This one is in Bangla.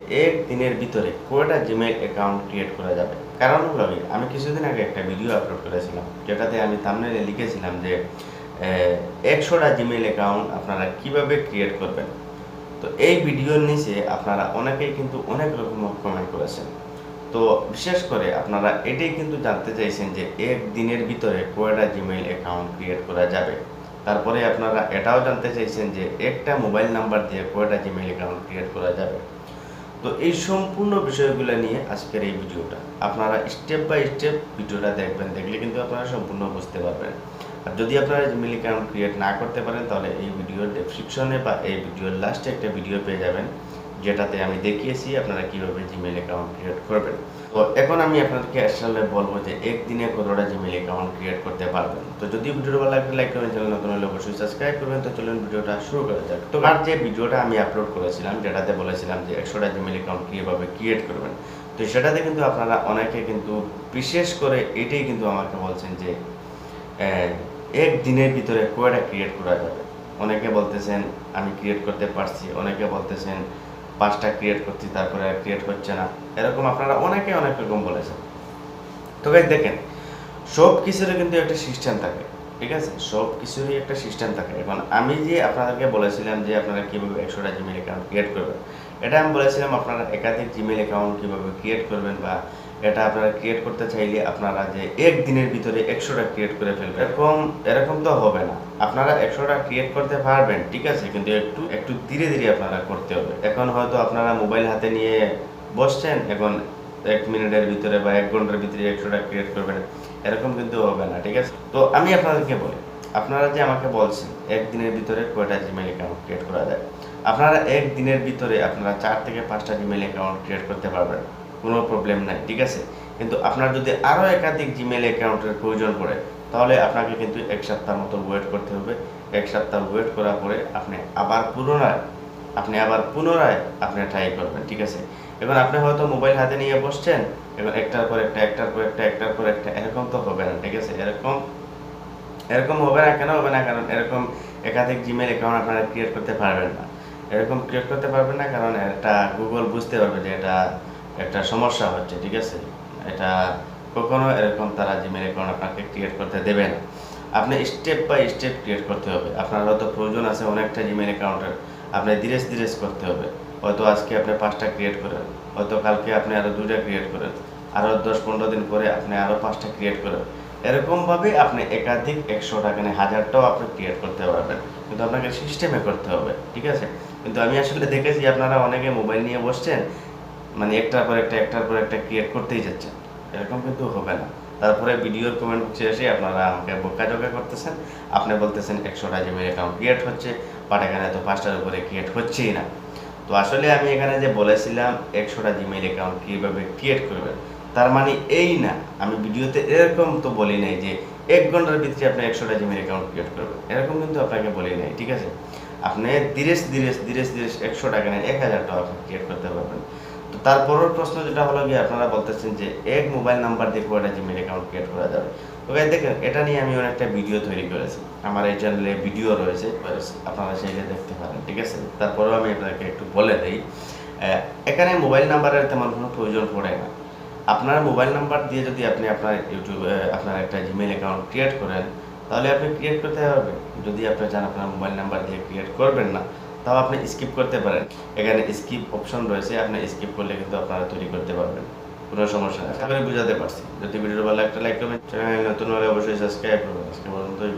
এক দিনের ভিতরে কয়টা জিমেল অ্যাকাউন্ট ক্রিয়েট করা যাবে। কারণ হলো আমি কিছুদিন আগে একটা ভিডিও আপলোড করেছিলাম, যেটাতে আমি থাম্বনেলে লিখেছিলাম যে একশোটা জিমেল অ্যাকাউন্ট আপনারা কীভাবে ক্রিয়েট করবেন। তো এই ভিডিওর নিচে আপনারা অনেকেই কিন্তু অনেক রকম কমেন্ট করেছেন। তো বিশেষ করে আপনারা এটাই কিন্তু জানতে চাইছেন যে, এক দিনের ভিতরে কয়টা জিমেইল অ্যাকাউন্ট ক্রিয়েট করা যাবে। তারপরে আপনারা এটাও জানতে চাইছেন যে, একটা মোবাইল নাম্বার দিয়ে কয়টা জিমেইল অ্যাকাউন্ট ক্রিয়েট করা যাবে। তো এই সম্পূর্ণ বিষয়গুলো নিয়ে আজকের এই ভিডিওটা। আপনারা স্টেপ বাই স্টেপ ভিডিওটা দেখবেন, দেখলে কিন্তু আপনারা সম্পূর্ণ বুঝতে পারবেন। আর যদি আপনারা জিমেল অ্যাকাউন্ট ক্রিয়েট না করতে পারেন, তাহলে এই ভিডিওর ডেসক্রিপশনে বা এই ভিডিওর লাস্টে একটা ভিডিও পেয়ে যাবেন। যেটাতে আমি দেখিয়েছি, আপনারা কীভাবে জিমেল অ্যাকাউন্ট ক্রিয়েট করবেন। তো এখন আমি আপনাদেরকে আসলে বলব যে একদিনে কতটা জিমেল অ্যাকাউন্ট ক্রিয়েট করতে পারবেন। তো যদি ভিডিওটা ভালো লাগলে লাইক করবেন, চ্যানেল নতুন হলে অবশ্যই সাবস্ক্রাইব করবেন। তো চলুন ভিডিওটা শুরু করা যাক। তো আর যে ভিডিওটা আমি আপলোড করেছিলাম, যেটাতে বলেছিলাম যে একশোটা জিমেইল অ্যাকাউন্ট কীভাবে ক্রিয়েট করবেন, তো সেটাতে কিন্তু আপনারা অনেকে কিন্তু, বিশেষ করে এটাই কিন্তু আমাকে বলছেন যে এক দিনের ভিতরে কয়টা ক্রিয়েট করা যাবে? অনেকে বলতেছেন, আমি ক্রিয়েট করতে পারছি। অনেকে বলতেছেন পাঁচটা ক্রিয়েট করছি, তারপরে আর ক্রিয়েট হচ্ছে না। এরকম আপনারা অনেকে অনেক রকম বলেছেন। তো গাইজ দেখেন সব কিছুরই কিন্তু একটা সিস্টেম থাকে, ঠিক আছে? সব কিছুরই একটা সিস্টেম থাকে। এখন আমি যে আপনাদেরকে বলেছিলাম যে আপনারা কীভাবে একশোটা জিমেল অ্যাকাউন্ট ক্রিয়েট করবেন, এটা আমি বলেছিলাম আপনারা একাধিক জিমেল অ্যাকাউন্ট কীভাবে ক্রিয়েট করবেন বা এটা আপনারা ক্রিয়েট করতে চাইলে আপনারা যে এক দিনের ভিতরে একশোটা ক্রিয়েট করে ফেলবেন। এরকম এরকম তো হবে না। আপনারা একশোটা ক্রিয়েট করতে পারবেন, ঠিক আছে? কিন্তু একটু একটু ধীরে ধীরে আপনারা করতে হবে। এখন হয়তো আপনারা মোবাইল হাতে নিয়ে বসছেন, এখন এক মিনিটের ভিতরে বা এক ঘণ্টার ভিতরে একশোটা ক্রিয়েট করবেন, এরকম কিন্তু হবে না, ঠিক আছে? তো আমি আপনাদেরকে বলি, আপনারা যে আমাকে বলছেন একদিনের ভিতরে কয়টা জিমেল অ্যাকাউন্ট ক্রিয়েট করা যায়? আপনারা এক দিনের ভিতরে আপনারা চার থেকে পাঁচটা জিমেল অ্যাকাউন্ট ক্রিয়েট করতে পারবেন। কোনো প্রবলেম নাই, ঠিক আছে? কিন্তু আপনার যদি আরও একাধিক জিমেল অ্যাকাউন্টের প্রয়োজন পড়ে, তাহলে আপনাকে কিন্তু এক সপ্তাহ মতো ওয়েট করতে হবে। এক সপ্তাহ ওয়েট করার পরে আপনি আবার পুনরায়, আপনি আবার পুনরায় আপনি ট্রাই করবেন, ঠিক আছে? এখন আপনি হয়তো মোবাইল হাতে নিয়ে বসছেন এখন একটার পর একটা, একটার পর একটা, একটার পর একটা, এরকম তো হবে না, ঠিক আছে? এরকম এরকম হবে না কেন হবে না? কারণ এরকম একাধিক জিমেল অ্যাকাউন্ট আপনারা ক্রিয়েট করতে পারবেন না। এরকম ক্রিয়েট করতে পারবেন না, কারণ এটা গুগল বুঝতে পারবে যে এটা একটা সমস্যা হচ্ছে, ঠিক আছে? এটা কখনো এরকম তারা জিমেল অ্যাকাউন্ট আপনাকে ক্রিয়েট করতে দেবে না। আপনি স্টেপ বাই স্টেপ ক্রিয়েট করতে হবে। আপনার হয়তো প্রয়োজন আছে অনেকটা জিমেল অ্যাকাউন্টের আপনি ধীরে ধীরে করতে হবে। হয়তো আজকে আপনি পাঁচটা ক্রিয়েট করেন। হয়তো কালকে আপনি আরও দুইটা ক্রিয়েট করেন। আরও দশ পনেরো দিন পরে আপনি আরও পাঁচটা ক্রিয়েট করেন। এরকমভাবে আপনি একাধিক একশো টাকা নিয়ে হাজারটাও আপনি ক্রিয়েট করতে পারবেন। কিন্তু আপনাকে সিস্টেমে করতে হবে, ঠিক আছে? কিন্তু আমি আসলে দেখেছি, আপনারা অনেকে মোবাইল নিয়ে বসছেন মানে একটার পর একটা, একটার পর একটা ক্রিয়েট করতেই যাচ্ছেন। এরকম কিন্তু হবে না। তারপরে ভিডিওর কমেন্ট বক্সে এসে আপনারা আমাকে বোকাজোকা করতেছেন। আপনি বলতেছেন একশোটা জিমেল অ্যাকাউন্ট ক্রিয়েট হচ্ছে বাট এখানে তো পাঁচটার উপরে ক্রিয়েট হচ্ছেই না। তো আসলে আমি এখানে যে বলেছিলাম একশোটা জিমেল অ্যাকাউন্ট কীভাবে ক্রিয়েট করবেন, তার মানে এই না। আমি ভিডিওতে এরকম তো বলি নাই যে এক ঘণ্টার ভিতরে আপনি একশোটা জিমেল অ্যাকাউন্ট ক্রিয়েট করবেন। এরকম কিন্তু আপনাকে বলি নাই, ঠিক আছে? আপনি ধীরে ধীরে ধীরে ধীরে একশো টাকা নেন এক হাজার টাকা ক্রিয়েট করতে পারবেন। তারপরের প্রশ্ন যেটা হলো গিয়ে আপনারা বলতেছেন যে এক মোবাইল নাম্বার দিয়ে কয়টা জিমেল অ্যাকাউন্ট ক্রিয়েট করা যাবে। Guys দেখেন, এটা নিয়ে আমি অনেকটা ভিডিও তৈরি করেছি। আমার এই চ্যানেলে ভিডিও রয়েছে, আপনারা সেইটা দেখতে পারেন, ঠিক আছে? তারপরেও আমি আপনাকে একটু বলে দিই এখানে মোবাইল নাম্বারের তেমন কোনো প্রয়োজন পড়ে না। আপনার মোবাইল নাম্বার দিয়ে যদি আপনি আপনার ইউটিউবে আপনার একটা জিমেল অ্যাকাউন্ট ক্রিয়েট করেন, তাহলে আপনি ক্রিয়েট করতে পারবেন যদি আপনি চান আপনার মোবাইল নাম্বার দিয়ে ক্রিয়েট করবেন না তাও আপনি স্কিপ করতে পারেন। এখানে স্কিপ অপশন রয়েছে, আপনি স্কিপ করলে কিন্তু আপনারা তৈরি করতে পারবেন। কোনো সমস্যা নেই। আমি বুঝাতে পারছি। যদি ভিডিও ভালো একটা লাইক করবেন চ্যানেল নতুন হলে অবশ্যই সাবস্ক্রাইব করবেন। আজকে পর্যন্তই